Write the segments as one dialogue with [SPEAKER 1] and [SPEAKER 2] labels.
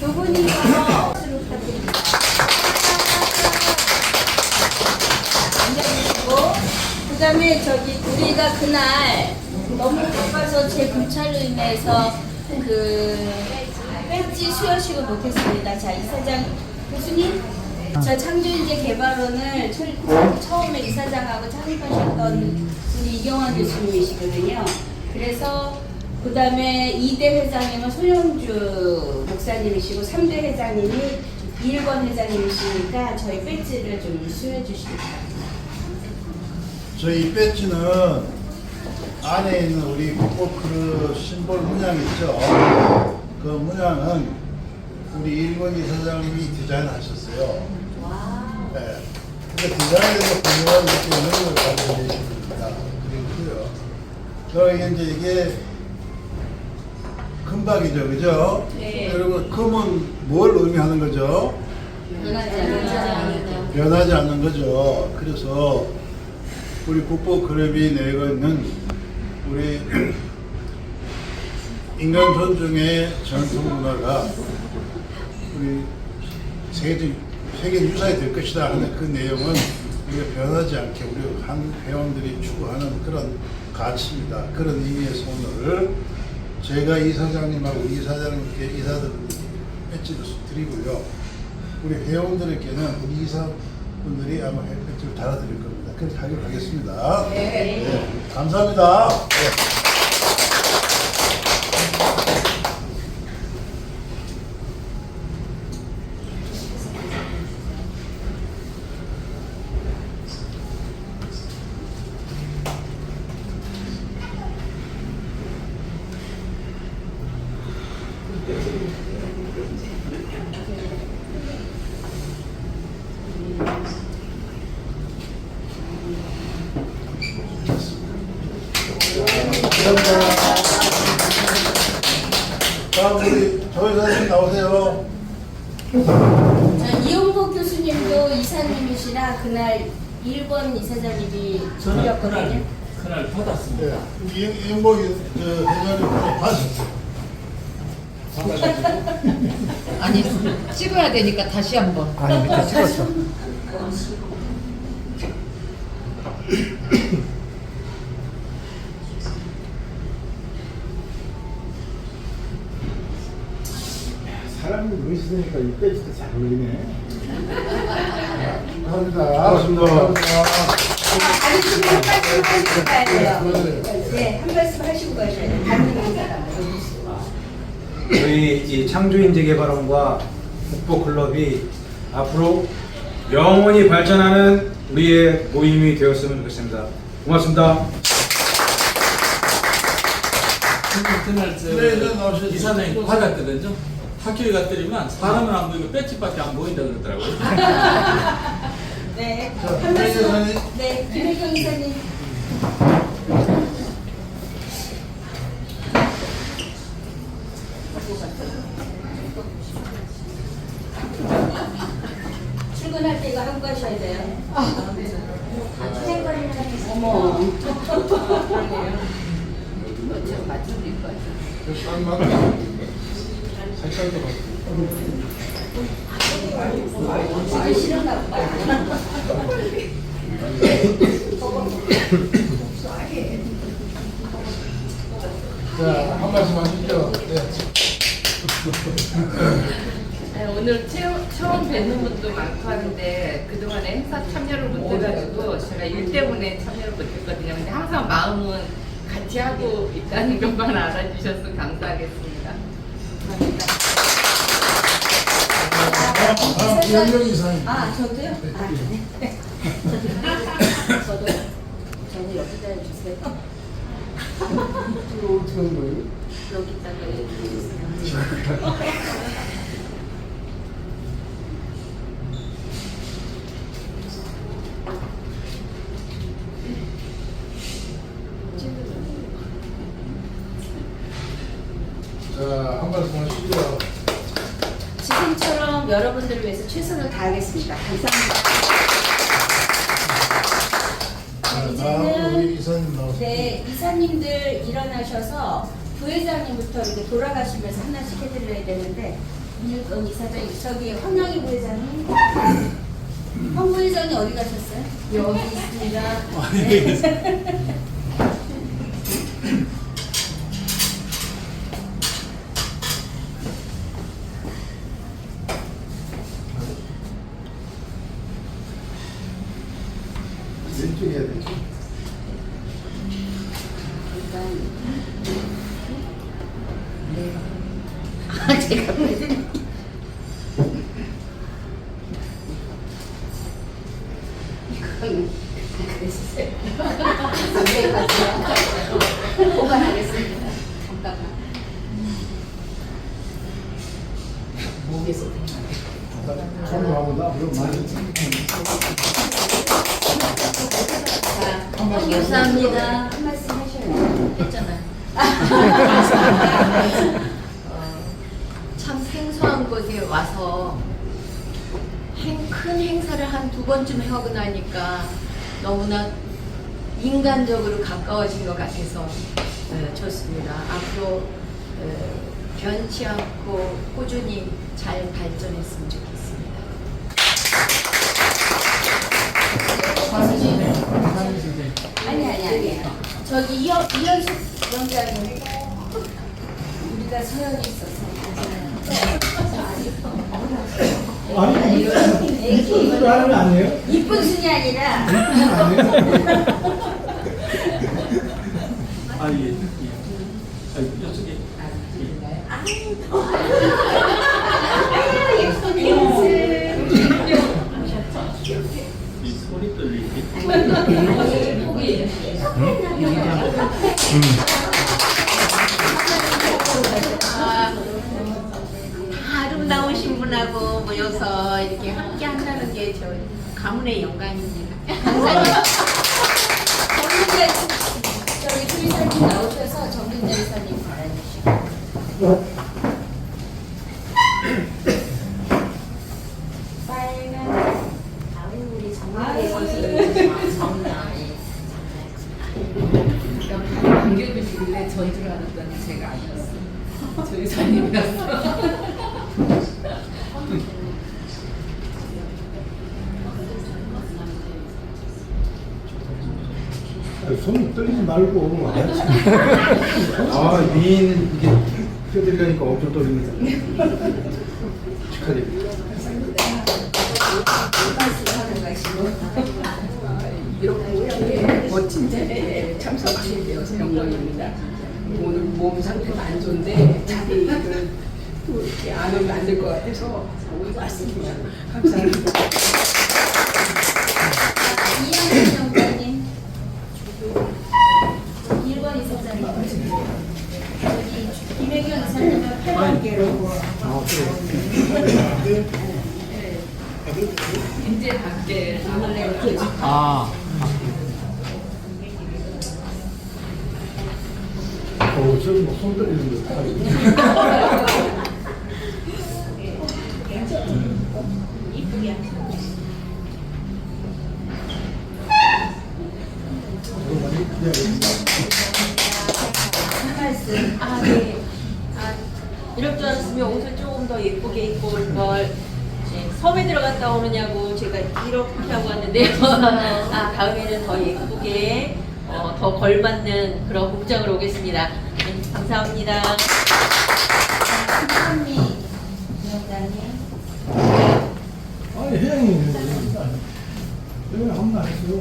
[SPEAKER 1] 두 분이서 박수를 부탁드립니다. 앉아주시고 그다음에 저기 우리가 그날 너무 바빠서 제 불찰로 인해서 그 배지 수여식을 못했습니다. 자 이사장 교수님. 저 창조인재 개발원을 처- 처음에 이사장하고 창립하셨던 분이 이경환 교수님이시거든요. 그래서 그 다음에 2대 회장님은 손영주 목사님이시고 3대 회장님이 이일권 회장님이시니까 저희 배지를 좀 수여해 주시기 바랍니다.
[SPEAKER 2] 저희 배지는 안에 있는 우리 국보크루 심볼 문양 있죠. 그 문양은 우리 일본 이사장님이 디자인하셨어요.
[SPEAKER 1] 와.
[SPEAKER 2] 네. 그 디자인에서 공유하고 이렇게 능력을 가지고 계십니다. 그리고요. 그러니까 이제 이게 금박이죠, 그죠?
[SPEAKER 1] 네.
[SPEAKER 2] 여러분, 금은 뭘 의미하는 거죠?
[SPEAKER 1] 변하지 않는
[SPEAKER 2] 변하지 않는 거죠. 그래서 우리 국보 그룹이 내고 있는 우리 인간 존중의 전통 문화가 우리 세계 세계 유산이 될 것이다 하는 그 내용은 우리가 변하지 않게 우리 한 회원들이 추구하는 그런 가치입니다. 그런 의미에서 오늘 제가 이 사장님하고 우리 이사장님께 이사들분께 배지를 드리고요. 우리 회원들에게는 우리 이사분들이 아마 혜택을 달아드릴 겁니다. 그렇게 하기로 하겠습니다. 네. 감사합니다. 네. 감사합니다. 다음 우리 조 이사님 나오세요.
[SPEAKER 1] 자, 이용복 교수님도 이사님이시라 그날 1번 이사장님이
[SPEAKER 3] 저는. 그날 그날 받았습니다.
[SPEAKER 2] 네. 이- 이용복이 저 회장님 봤었어요.
[SPEAKER 4] 아니 찍어야 되니까 다시 한번.
[SPEAKER 5] 아니 밑에 찍었어.
[SPEAKER 6] 사람이 멋있으니까 이 배지도 잘 어울리네.
[SPEAKER 2] 감사합니다. 고맙습니다.
[SPEAKER 1] 아니, 지금 한 말씀 하시고 가야 돼요. 네, 한 말씀 하시고 가셔야 돼요. 다른 사람.
[SPEAKER 5] 저희 이 창조인재개발원과 국보클럽이 앞으로 영원히 발전하는 우리의 모임이 되었으면 좋겠습니다. 고맙습니다.
[SPEAKER 3] 그날 저
[SPEAKER 2] 네, 네, 나오셨죠.
[SPEAKER 3] 이사장님 받았거든요. 학교에 갔더니만 사람은 안 보이고 배지밖에 안 보인다 그러더라고요.
[SPEAKER 1] 네,
[SPEAKER 2] 자,
[SPEAKER 1] 한 말씀.
[SPEAKER 2] 이사님.
[SPEAKER 1] 네, 김혜경 이사님. 출근할 때 이거 하고 가셔야 돼요. 생거리는 어머. 지금 싫은가 보다.
[SPEAKER 2] 자, 한 말씀 하시죠. 네.
[SPEAKER 7] 네, 오늘 처음, 처음 뵙는 분도 많고 하는데 그동안에 행사 참여를 못해가지고 제가 일 때문에 참여를 못했거든요. 근데 항상 마음은 같이 하고 있다는 것만 알아주셔서 감사하겠습니다. 감사합니다.
[SPEAKER 2] 다음 김현경 이사님.
[SPEAKER 1] 아, 저도요? 아, 네. 저도. 저는 여기다 해주세요.
[SPEAKER 6] 어떻게 하는 거예요?
[SPEAKER 1] 여기다가 해주세요.
[SPEAKER 2] 자, 한 말씀 하시죠.
[SPEAKER 1] 지금처럼 여러분들을 위해서 최선을 다하겠습니다. 감사합니다. 자,
[SPEAKER 2] 자, 다음
[SPEAKER 1] 이제는
[SPEAKER 2] 우리 이사님 나오세요.
[SPEAKER 1] 네, 이사님들 일어나셔서 부회장님부터 이렇게 돌아가시면서 하나씩 해드려야 되는데 윤일동 이사장 저기 황영희 부회장님 황 부회장이 어디 가셨어요? 여기 있습니다.
[SPEAKER 6] 왼
[SPEAKER 1] 아 제가 무슨 이건 그랬어요. 네, 맞아요. 보관하겠습니다. 잠깐만. 목에서
[SPEAKER 6] 처음 나온다. 그럼 많이.
[SPEAKER 1] 자, 감사합니다. 한 말씀 하셔요.
[SPEAKER 8] 했잖아요. 어, 참 생소한 곳에 와서 행, 큰 행사를 한 두 번쯤 하고 나니까 너무나 인간적으로 가까워진 것 같아서 어, 좋습니다. 앞으로 어, 변치 않고 꾸준히 잘 발전했으면 좋겠습니다.
[SPEAKER 1] 아니 아니 아니. 저기 이현 이현숙 위원장님 우리가 서연이 있어서
[SPEAKER 6] 아니, 하는 거 아니에요?
[SPEAKER 1] 이쁜 순이 아니라
[SPEAKER 3] 아 이게 이- 아, 이쪽에 이 소리 떨리지.
[SPEAKER 8] 아, 다 아름다우신 분하고 모여서 이렇게 함께 한다는 게 저 가문의 영광입니다.
[SPEAKER 6] 떨리지 말고.
[SPEAKER 5] 아, 미인 이게 펴드리려니까 엄청 떨립니다. 축하드립니다.
[SPEAKER 9] 이렇게 멋진 자리에 참석하게 되어서 영광입니다. 오늘 몸 상태가 안 좋은데 자리를 또 이렇게 안 오면 안 될 것 같아서 왔습니다. 감사합니다.
[SPEAKER 1] 이현수 정관님 1번 이사장님 여기 김혜경 이사님은 8번 개로
[SPEAKER 7] 이제 밖에
[SPEAKER 3] 아.
[SPEAKER 6] 어, 저기 뭐손 떨리는 거.
[SPEAKER 1] 한
[SPEAKER 8] 알았으면 옷을 조금 더 예쁘게 입고 올 걸. 이제 섬에 들어갔다 오느냐고 제가 이렇게 하고 왔는데요. 아, 다음에는 더 예쁘게, 어, 더 걸맞는 그런 복장으로 오겠습니다. 네, 감사합니다.
[SPEAKER 1] 김선미 위원장님
[SPEAKER 6] 아니, 회장님. 왜 한번 안 했어요?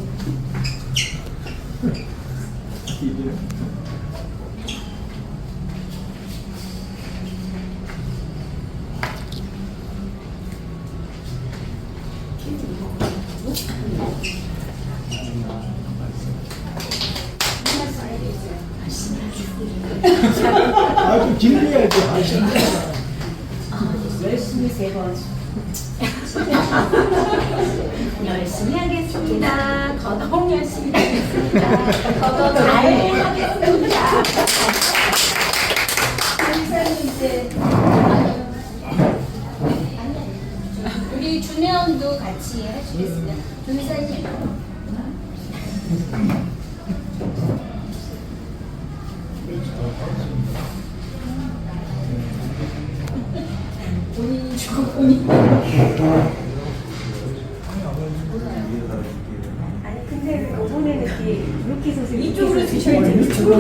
[SPEAKER 1] 아니 근데 이번에 이렇게 이렇게 서서 이쪽으로 드셔야지. 이쪽으로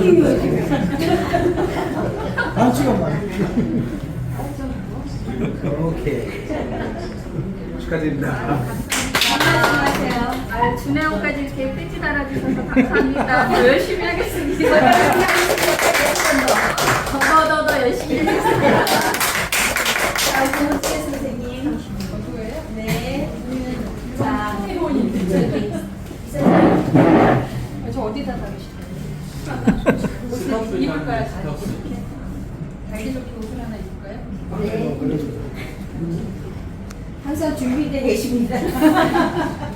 [SPEAKER 6] 한 시간만. 오케이. 축하드립니다.
[SPEAKER 1] 말씀하세요.
[SPEAKER 10] 아, 준혜원까지 이렇게 삐지 달아주셔서 감사합니다. 더 열심히 하겠습니다. 더, 더, 더 열심히 하겠습니다.
[SPEAKER 1] 네. 자, 저기 이사장님.
[SPEAKER 10] 저 어디다 달으실까요? 옷을 입을까요? 달기 좋게 옷을 하나 입을까요?
[SPEAKER 1] 네. 항상 준비되어 계십니다.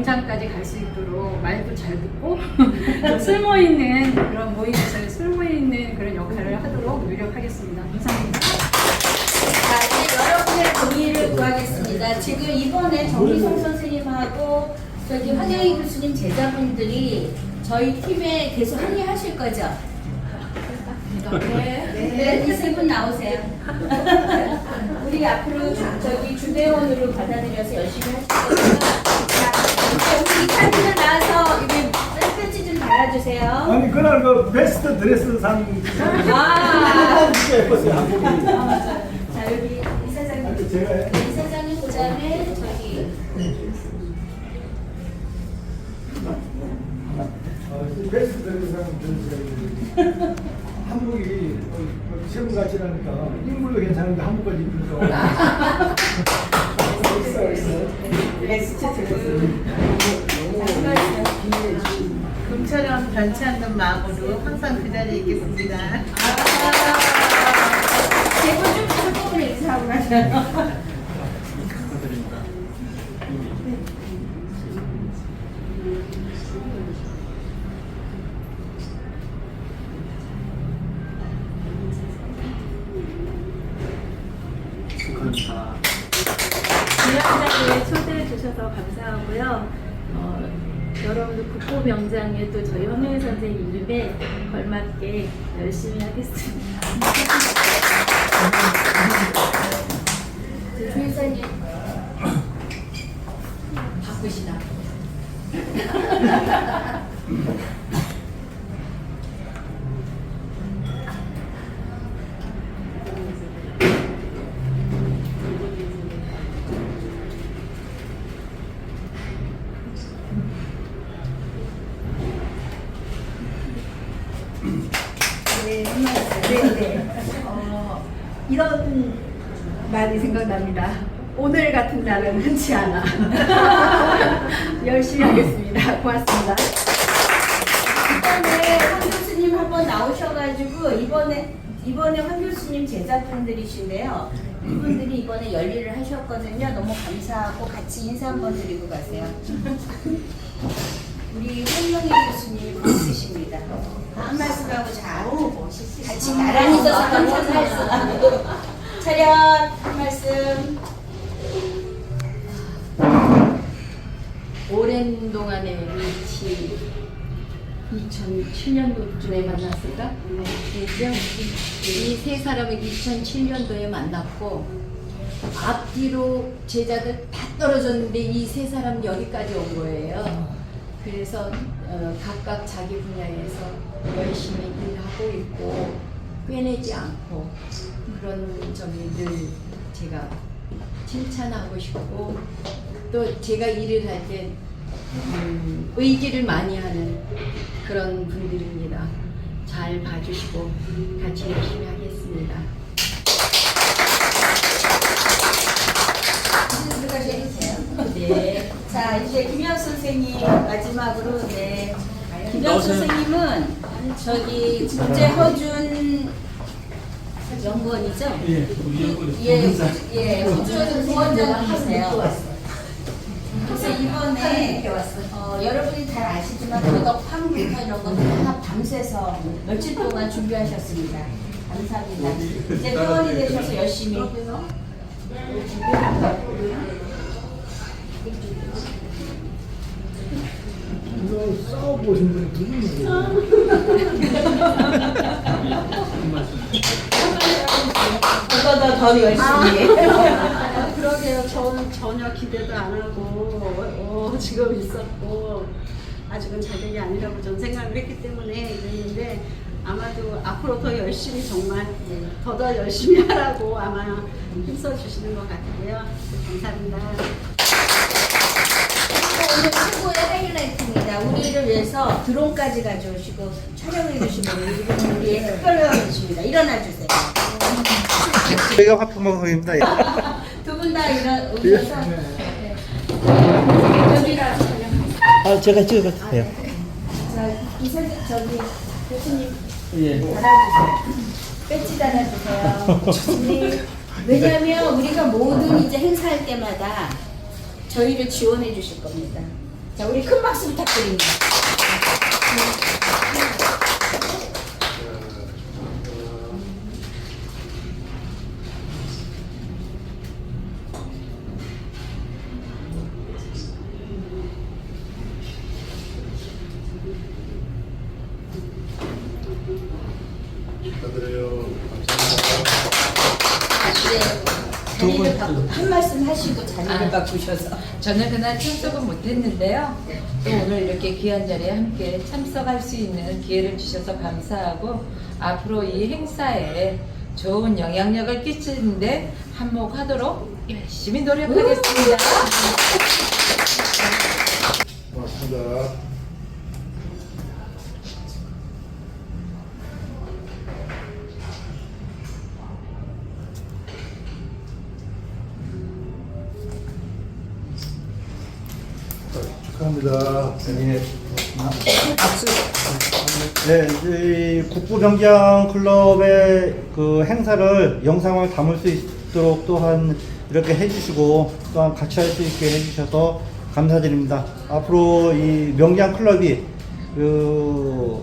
[SPEAKER 10] 명장까지 갈 수 있도록 말도 잘 듣고 좀 쓸모 있는 그런 모임에서 쓸모 있는 그런 역할을 하도록 노력하겠습니다. 감사합니다.
[SPEAKER 1] 자, 이제 여러분의 동의를 구하겠습니다. 지금 이번에 정기송 선생님하고 저기 황영희 교수님 제자분들이 저희 팀에 계속 합류하실 거죠? 네. 네, 이세 분 나오세요. 우리 앞으로 주- 저기 주대원으로 받아들여서 열심히 하실 거고요. 자, 우리 이사님은 나와서 이게 배지 좀 달아주세요.
[SPEAKER 6] 아니 그날 그 베스트 드레스 상
[SPEAKER 1] 아,
[SPEAKER 6] 진짜 예뻤어요 한복이.
[SPEAKER 1] 자 여기 이 사장님.
[SPEAKER 6] 아니, 제가
[SPEAKER 1] 네, 이 사장님 그다음에 저기
[SPEAKER 6] 어, 이 베스트 드레스 상 드레스가 한복이 어, 세분 같이 하니까 인물도 괜찮은데 한복까지 입으니까.
[SPEAKER 1] 베스트 드레스.
[SPEAKER 11] 금처럼 변치 않는 마음으로 항상 그 자리에 있겠습니다.
[SPEAKER 1] 제분 좀 한꺼번에 인사하고 가세요.
[SPEAKER 10] 열심히 하겠습니다.
[SPEAKER 4] 바쁘시다.
[SPEAKER 1] 네, 한 말씀. 네, 네. 어, 이런 말이 생각납니다. 오늘 같은 날은 흔치 않아. 열심히 하겠습니다. 고맙습니다. 이번에 황 교수님 한 번 나오셔가지고 이번에 이번에 황 교수님 제자분들이신데요. 이분들이 이번에 열일을 하셨거든요. 너무 감사하고 같이 인사 한번 드리고 가세요. 우리 홍영희 교수님 멋지십니다. 한 말씀하고 자 같이 나란히 서서 한 말씀. 차렷 한 말씀.
[SPEAKER 8] 오랜 동안의 위치 2007년도쯤에 만났을까? 그죠? 이 세 사람을 2007년도에 만났고 앞뒤로 제자들 다 떨어졌는데 이 세 사람 여기까지 온 거예요. 그래서 어, 각각 자기 분야에서 열심히 일하고 있고 꿰내지 않고 그런 점이 늘 제가 칭찬하고 싶고 또 제가 일을 할때 음, 의지를 많이 하는 그런 분들입니다. 잘 봐주시고 같이 열심히 하겠습니다.
[SPEAKER 1] 들어가셔도 돼요. 자 이제 김영 선생님 마지막으로 네 김영. 선생님은 저기 국제 허준 연구원이죠?
[SPEAKER 3] 예,
[SPEAKER 1] 예. 예, 호주 후원장이세요. 그래서 이번에 어, 여러분이 잘 아시지만 더덕 팡부터 이런 거다 밤새서 며칠 동안 준비하셨습니다. 감사합니다. 이제 회원이 되셔서 열심히
[SPEAKER 6] 이거 싸워보신 분이 누구예요?
[SPEAKER 1] 그거보다 더 열심히.
[SPEAKER 12] 그러게요. 저는 전혀 기대도 안 하고 어, 지금 있었고 아직은 자격이 아니라고 전 생각을 했기 때문에 이랬는데 아마도 앞으로 더 열심히 정말 더더 열심히 하라고 아마 힘써 주시는 것 같고요. 감사합니다.
[SPEAKER 1] 오늘 최고의 하이라이트입니다. 우리를 위해서 드론까지 가져오시고 촬영해 주신 분이 우리의 특별회원이십니다. 일어나 주세요.
[SPEAKER 5] 저희가 화평방송입니다.
[SPEAKER 1] 두 분 다 일어 오셔서 네. 여기라
[SPEAKER 5] 아, 제가 찍어봤어요.
[SPEAKER 1] 자, 이사 저기 교수님
[SPEAKER 3] 예.
[SPEAKER 1] 달아주세요. 배지 달아주세요. 왜냐하면 우리가 모든 이제 행사할 때마다 저희를 지원해 주실 겁니다. 자, 우리 큰 박수 부탁드립니다.
[SPEAKER 2] 축하드려요. 감사합니다.
[SPEAKER 1] 네, 자리를 바꾸 한 말씀 하시고 자리를 바꾸셔서.
[SPEAKER 4] 저는 그날 참석은 못했는데요. 또 오늘 이렇게 귀한 자리에 함께 참석할 수 있는 기회를 주셔서 감사하고 앞으로 이 행사에 좋은 영향력을 끼치는데 한몫하도록 열심히 노력하겠습니다.
[SPEAKER 2] 고맙습니다.
[SPEAKER 5] 예. 박수. 네, 이 국부병장 클럽의 그 행사를 영상을 담을 수 있도록 또한 이렇게 해주시고 또한 같이 할 수 있게 해주셔서 감사드립니다. 앞으로 이 명장 클럽이 그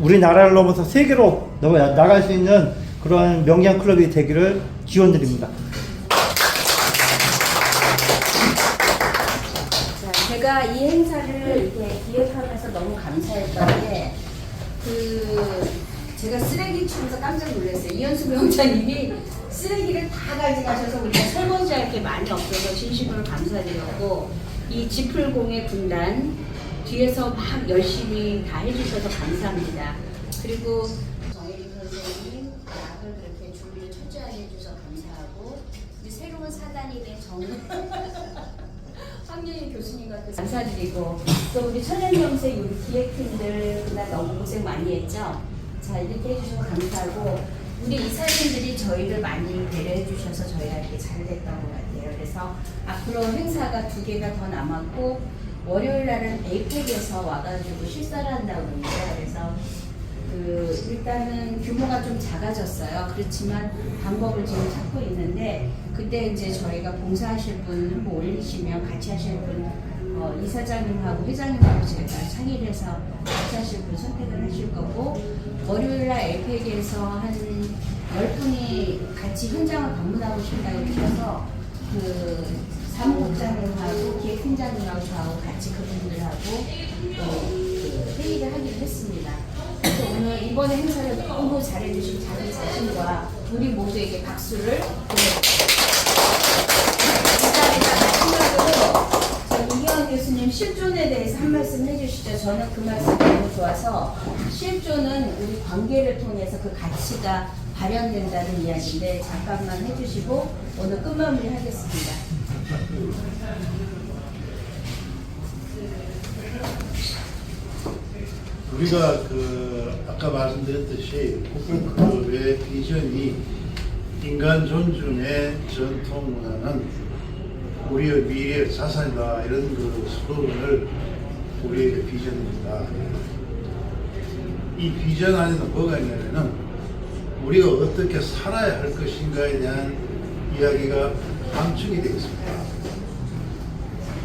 [SPEAKER 5] 우리나라를 넘어서 세계로 넘어 나갈 수 있는 그러한 명장 클럽이 되기를 기원드립니다.
[SPEAKER 1] 자, 제가 이 행사를 이렇게 기획하면서 너무 감사했던 게, 그, 제가 쓰레기 치면서 깜짝 놀랐어요. 이현수 명장님이 쓰레기를 다 가져가셔서 우리가 설거지할 게 많이 없어서 진심으로 감사드렸고, 이 지풀공예 군단 뒤에서 막 열심히 다 해주셔서 감사합니다. 그리고 정혜리 선생님, 약을 그렇게 준비를 철저하게 해주셔서 감사하고, 새로운 사단이 된 정. 황예희 교수님과 그 감사드리고 또 우리 천연염색 우리 기획팀들 그날 너무 고생 많이 했죠. 자 이렇게 해주셔서 감사하고 우리 이사님들이 저희를 많이 배려해 주셔서 이렇게 잘 됐던 것 같아요. 그래서 앞으로 행사가 두 개가 더 남았고 월요일 날은 에이펙에서 와가지고 실사를 한다고 합니다. 그래서 그 일단은 규모가 좀 작아졌어요. 그렇지만 방법을 지금 찾고 있는데 그때 이제 저희가 봉사하실 분 한번 올리시면 같이 하실 분 어, 이사장님하고 회장님하고 제가 상의를 해서 같이 하실 분 선택을 하실 거고 월요일 날 에이펙에서 한 10분이 같이 현장을 방문하고 싶다고 하셔서 그 사무국장님하고 기획팀장님하고 저하고 같이 그분들하고 또그 회의를 하기로 했습니다. 그래서 오늘 이번에 행사를 너무 잘해주신 자기 자신과 우리 모두에게 박수를 보내드립니다. 교수님 실존에 대해서 한 말씀 해주시죠. 저는 그 말씀 너무 좋아서 실존은 우리 관계를 통해서 그 가치가 발현된다는 이야기인데 잠깐만 해주시고 오늘 끝마무리 하겠습니다.
[SPEAKER 2] 우리가 그 아까 말씀드렸듯이 국군클럽의 비전이 인간 존중의 전통 문화는 우리의 미래 자산이다 이런 그 슬로건을 우리에게 비전입니다. 이 비전 안에는 뭐가 있냐면은 우리가 어떻게 살아야 할 것인가에 대한 이야기가 함축이 되어 있습니다.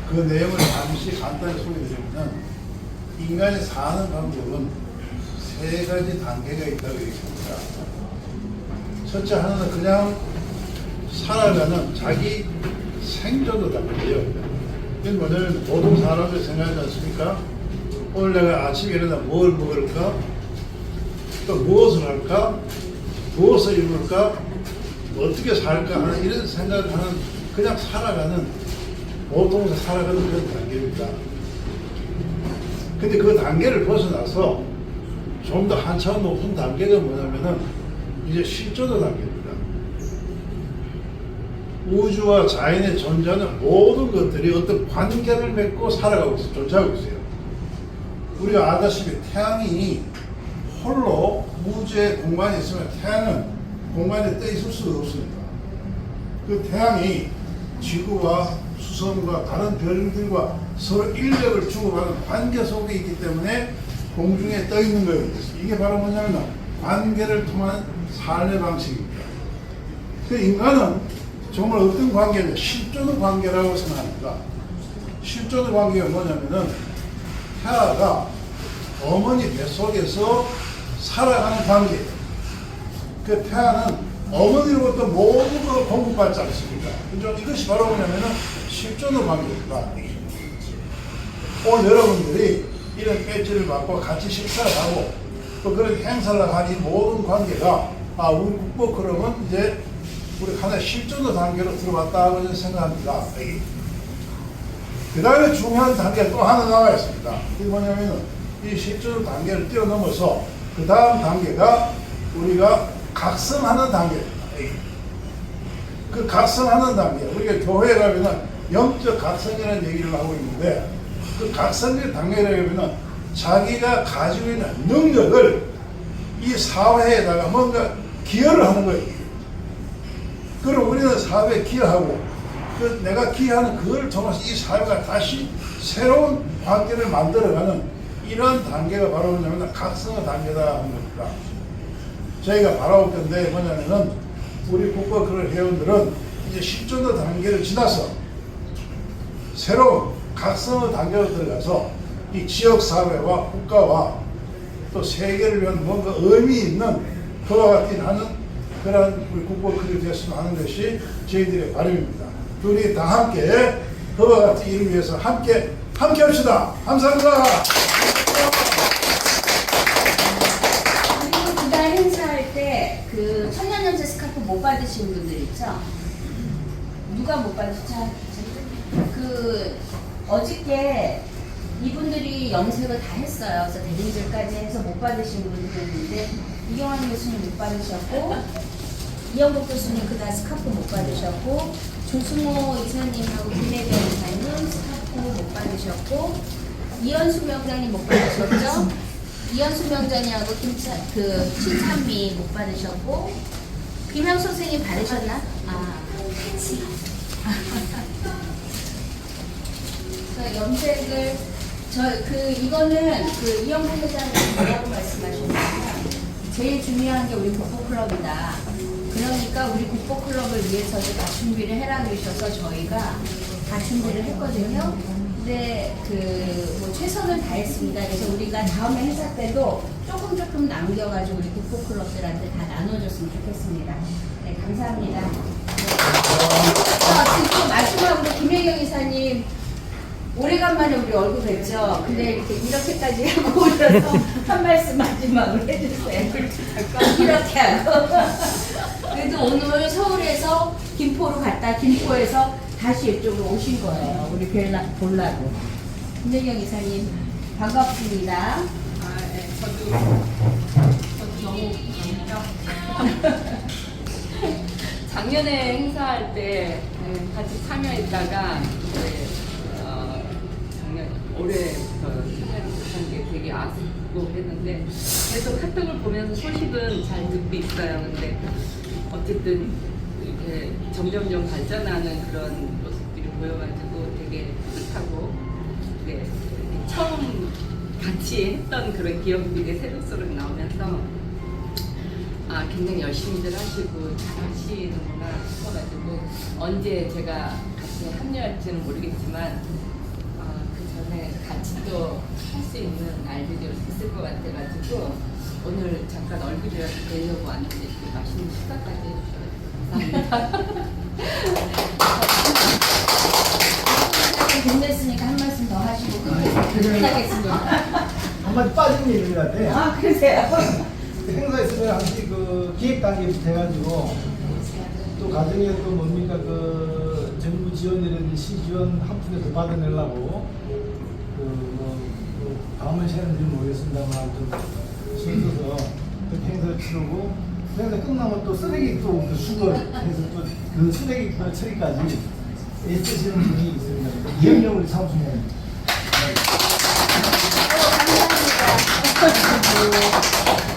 [SPEAKER 2] 그 내용을 잠시 간단히 소개드리면 인간이 사는 방법은 세 가지 단계가 있다고 얘기합니다. 첫째 하나는 그냥 살아가는 자기 생존도 단계예요. 이건 뭐냐면 모든 사람들 생각하지 않습니까? 오늘 내가 아침에 일어나 뭘 먹을까? 또 무엇을 할까? 무엇을 입을까? 어떻게 살까? 하는 이런 생각하는 그냥 살아가는 보통에서 살아가는 그런 단계입니다. 근데 그 단계를 벗어나서 좀 더 한참 높은 단계가 뭐냐면은 이제 실존의 단계입니다. 우주와 자연의 존재하는 모든 것들이 어떤 관계를 맺고 살아가고 있어요. 존재하고 있어요. 우리가 아다시피 태양이 홀로 우주의 공간에 있으면 태양은 공간에 떠 있을 수가 없습니다. 그 태양이 지구와 수성과 다른 별들과 서로 인력을 주고받는 관계 속에 있기 때문에 공중에 떠 있는 거예요. 이게 바로 뭐냐면 관계를 통한 삶의 방식입니다. 그 인간은 정말 어떤 관계냐, 실존의 관계라고 생각합니다. 실존의 관계가 뭐냐면은 태아가 어머니 뱃속에서 살아가는 관계. 그 태아는 어머니로부터 모든 걸 공급받지 않습니다. 그죠? 이것이 바로 뭐냐면은 실존의 관계입니다. 오늘 여러분들이 이런 배지를 받고 같이 식사를 하고 또 그런 행사를 하는 이 모든 관계가 아, 우리 국보클럽은 이제 우리 하나의 실존의 단계로 들어왔다고 저는 생각합니다. 그 다음에 중요한 단계가 또 하나 나와 있습니다. 이게 뭐냐면은 이 실존 단계를 뛰어넘어서 그 다음 단계가 우리가 각성하는 단계입니다. 그 각성하는 단계, 우리가 교회에 가면은 영적 각성이라는 얘기를 하고 있는데 그 각성의 단계라면은 자기가 가지고 있는 능력을 이 사회에다가 뭔가 기여를 하는 거예요. 그럼 우리는 사회에 기여하고 그 내가 기여하는 그걸 통해서 이 사회가 다시 새로운 관계를 만들어가는 이런 단계가 바로 뭐냐면 각성의 단계다 하는 겁니다. 저희가 바라볼 건데 뭐냐면은 우리 국가그럴 회원들은 이제 실존의 단계를 지나서 새로운 각성의 단계로 들어가서 이 지역 사회와 국가와 또 세계를 위한 뭔가 의미 있는 그와 같은 하는 그런 우리 국보클이 되었으면 하는 것이 저희들의 바람입니다. 둘이 다 함께 그와 같은 일을 위해서 함께 함께 합시다. 감사합니다.
[SPEAKER 1] 그리고 그날 행사할 때 그 천년연세 스카프 못 받으신 분들 있죠? 누가 못 받으셨죠? 그 어저께 이분들이 염색을 다 했어요. 그래서 대리들까지 해서 못 받으신 분들이 있는데 이경환 교수님 못 받으셨고 이영복 교수님 그날 스카프 못 받으셨고 조승호 이사님하고 김혜경 이사님 스카프 못 받으셨고 이현수 명장님 못 받으셨죠? 이현수 명장님하고 김차 그 신찬미 못 받으셨고 김영 선생님 받으셨나? 아, 그 염색을 저 그 이거는 그 이영국 회장님 뭐라고 말씀하셨냐면 제일 중요한 게 우리 국보클럽이다. 그러니까 우리 국보클럽을 위해서 다 준비를 해라 그러셔서 저희가 다 준비를 했거든요. 근데 그뭐 최선을 다했습니다. 그래서 우리가 다음에 행사 때도 조금 조금 남겨가지고 우리 국보클럽들한테 다 나눠줬으면 좋겠습니다. 네, 감사합니다. 자, 그리고 마지막으로 김혜경 이사님 오래간만에 우리 얼굴 뵙죠. 근데 이렇게 이렇게까지 하고 오셔서 한 말씀 마지막으로 해주세요. 이렇게 하고. 그래도 오늘 서울에서 김포로 갔다 김포에서 다시 이쪽으로 오신 거예요. 우리 뵐라, 보려고. 김혜경 이사님 반갑습니다.
[SPEAKER 7] 아, 네. 저도, 저도 너무 영적. 작년에 행사할 때 네, 같이 참여했다가 이제 어, 작년 올해부터 참여를 못한 게 되게 아쉽고 했는데 계속 카톡을 보면서 소식은 잘 듣고 있어요. 근데 어쨌든 이렇게 점점점 발전하는 그런 모습들이 모여가지고 되게 뿌듯하고 네, 처음 같이 했던 그런 기억들이 새록새록 나오면서 아 굉장히 열심히들 하시고 잘 하시는구나 싶어가지고 언제 제가 같이 합류할지는 모르겠지만 아, 그 전에 같이 또 할 수 있는 날들이 있을 것 같아가지고 오늘 잠깐 얼굴이라도 뵈려고 왔는데 이렇게 맛있는 식사까지 해주셔서 감사합니다.
[SPEAKER 1] 끝냈으니까 한 말씀 더 하시고 끝나겠습니다.
[SPEAKER 6] 한마디 빠진 얘기인데
[SPEAKER 1] 아 그러세요?
[SPEAKER 6] 행사 있으면 항상 그 기획 단계부터 해가지고 또 가정에 또 뭡니까 그 정부 지원이라든지 시 지원 한 푼에 더 받아내려고 그뭐 그 다음은 시간인지 모르겠습니다만 좀 신서서 그 행사를 치르고 그 행사 끝나면 또 쓰레기 또그 수거 해서 또 그 쓰레기 그 처리까지 애쓰시는 분이 있습니다. 이영영 우리 사무총장님.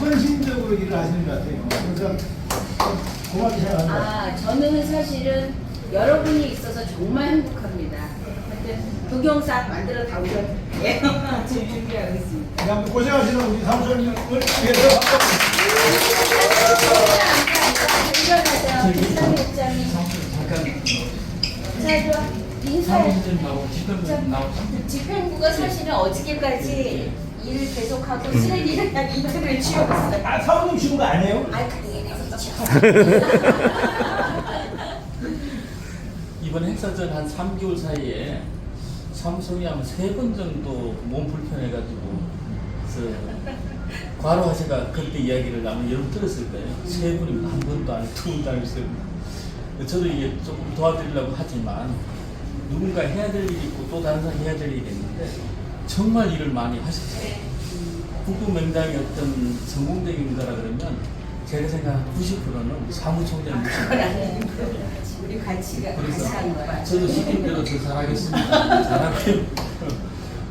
[SPEAKER 6] 헌신적으로 일을 하시는 것 같아요. 그래서 고맙게 생각합니다.
[SPEAKER 1] 아 저는 사실은 여러분이 있어서 정말 행복합니다. 동영상 만들어 다 오셨는데 지금 준비하고 있습니다.
[SPEAKER 6] 네, 고생하시는 우리 사무총장님을 위해서
[SPEAKER 3] 집행부 나오고.
[SPEAKER 1] 집행부가 사실은 어저께까지 일을 계속하고 쓰레기를 한 이틀을 치웠어요.
[SPEAKER 6] 아, 사모님 쉬운 거 아니에요?
[SPEAKER 1] 아, 그게
[SPEAKER 3] 이번 행사 전 한 3개월 사이에 삼성이 한세번 정도 몸 불편해가지고 그 과로하세가 그때 이야기를 나면 여러분 들었을 거예요. 세 분이면 한 번도 아니고 두 번도 아니고 세 번. 저도 이게 조금 도와드리려고 하지만 누군가 해야 될 일이 있고 또 다른 사람이 해야 될 일이 있는데 정말 일을 많이 하셨어요. 국부 명당이 어떤 성공적인 거라 그러면 제가 생각한 90%는 우리 사무총장님
[SPEAKER 1] 그건 아니에요. 우리 같이 가 같이
[SPEAKER 3] 그래서
[SPEAKER 1] 한 거야.
[SPEAKER 3] 저도 시킨 대로 더 잘하겠습니다. 잘할게요.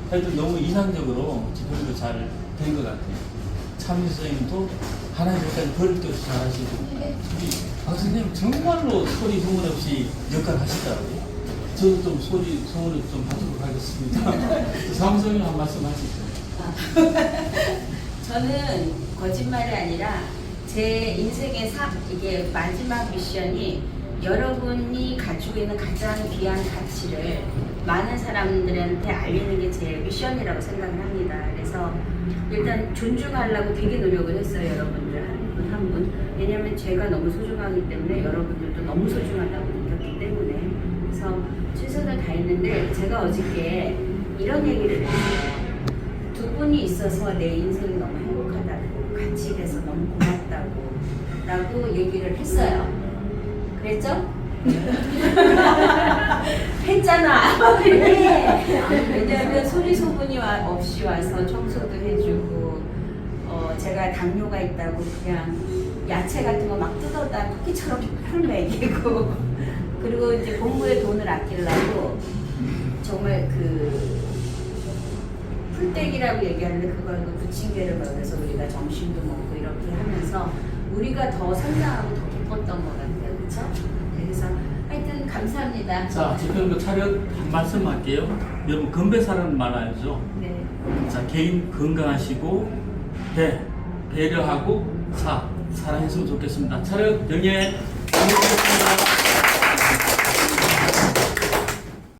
[SPEAKER 3] 하여튼 너무 이상적으로 집회도 잘 된 것 같아요. 참여 선생님도 하나의 것까지 버릴 게 없이 잘하시고 우리 박 선생님 정말로 소리 소문 없이 역할 하시더라고요. 저도 좀 소리 소문을 좀 하도록 하겠습니다. 사무선생님 한 말씀 하시죠.
[SPEAKER 1] 저는 거짓말이 아니라 제 인생의 사, 이게 마지막 미션이 여러분이 가지고 있는 가장 귀한 가치를 많은 사람들한테 알리는 게 제 미션이라고 생각을 합니다. 그래서 일단 존중하려고 되게 노력을 했어요, 여러분들 한 분 한 분. 왜냐면 제가 너무 소중하기 때문에 여러분들도 너무 소중하다고 느꼈기 때문에. 그래서 최선을 다했는데 제가 어저께 이런 얘기를 했어요. 두 분이 있어서 내 인생이 너무 행복하다고 같이 돼서 너무 고맙다고 라고 얘기를 했어요 그랬죠? 했잖아 네. 왜냐하면 소리 소문이 와- 없이 와서 청소도 해주고 어, 제가 당뇨가 있다고 그냥 야채 같은 거 막 뜯어다 쿠키처럼 풀 먹이고 그리고 이제 본부에 돈을 아끼려고 정말 그 풀떼기라고 얘기하는데 그거는 그 부침개를 먹여서 우리가 점심도 먹고 이렇게 하면서 우리가 더 성장하고 더 기뻤던 것 같아요. 그렇죠? 그래서 하여튼 감사합니다.
[SPEAKER 3] 자, 집행부 차렷 한 말씀 할게요. 여러분 건배사라는 말 알죠?
[SPEAKER 1] 네.
[SPEAKER 3] 자, 개인 건강하시고 배, 배려하고 사, 사랑했으면 좋겠습니다. 차렷, 영예, 감사합니다.